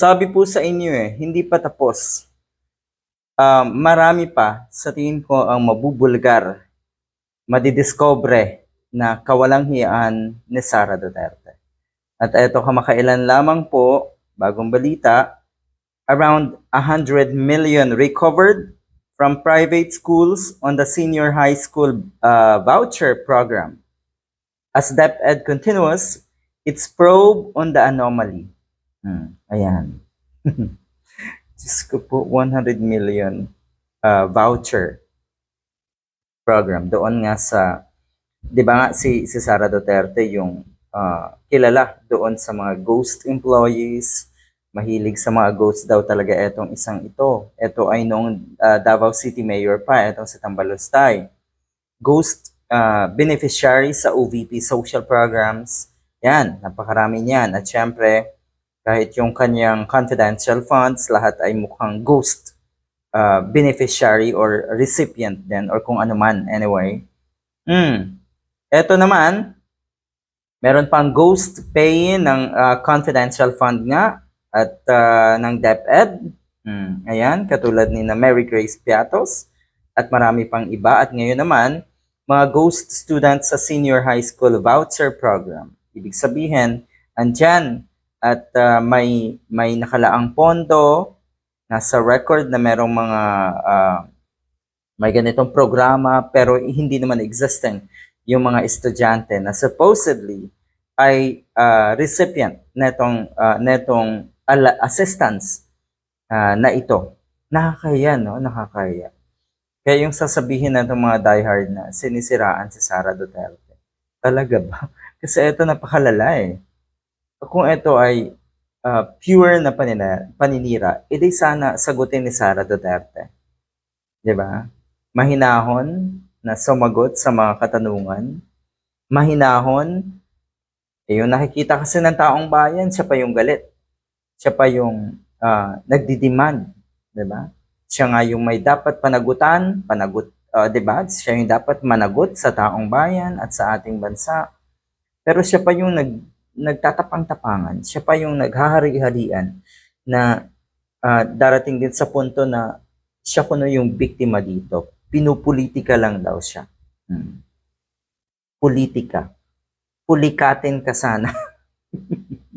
Sabi po sa inyo eh, hindi pa tapos. Ah, marami pa sa tingin ko ang mabubulgar, madidiscover na kawalang hiyaan ni Sara Duterte. At eto kamakailan lamang po, bagong balita, around 100 million recovered from private schools on the senior high school uh, voucher program. As DepEd continues its probe on the anomaly. Hmm, ayan. Diyos ko po, 100 million uh, voucher program. Doon nga sa, di ba nga si, si Sara Duterte yung uh, kilala doon sa mga ghost employees, mahilig sa mga ghosts daw talaga etong isang ito. Ito ay noong uh, Davao City Mayor pa, etong si Tambalostay. Ghost uh, beneficiary sa OVP social programs. Yan, napakarami niyan. At syempre, kahit yung kanyang confidential funds, lahat ay mukhang ghost uh, beneficiary or recipient din or kung ano man anyway. Hmm. Ito naman, meron pang ghost pay ng uh, confidential fund nga at uh, ng DepEd. Hmm. Ayan, katulad ni na Mary Grace Piatos at marami pang iba. At ngayon naman, mga ghost students sa senior high school voucher program. Ibig sabihin, andyan at uh, may may nakalaang pondo nasa record na merong mga uh, may ganitong programa pero hindi naman existing yung mga estudyante na supposedly ay uh, recipient netong uh, netong assistance uh, na ito. Nakakaya, no? Nakakaya. Kaya yung sasabihin na mga diehard na sinisiraan si Sara Duterte. Talaga ba? Kasi ito napakalala eh kung ito ay uh, pure na panina, paninira, edi sana sagutin ni Sara Duterte. 'Di ba? Mahinahon na sumagot sa mga katanungan. Mahinahon, eh, yung nakikita kasi ng taong bayan, siya pa yung galit. Siya pa yung uh, nagdidemand. 'di ba? Siya nga yung may dapat panagutan, panagot, uh, 'di ba? Siya yung dapat managot sa taong bayan at sa ating bansa. Pero siya pa yung nag nagtatapang-tapangan, siya pa yung naghahari-harian na uh, darating din sa punto na siya kuno yung biktima dito. Pinupolitika lang daw siya. Hmm. Politika. Pulikatin ka sana.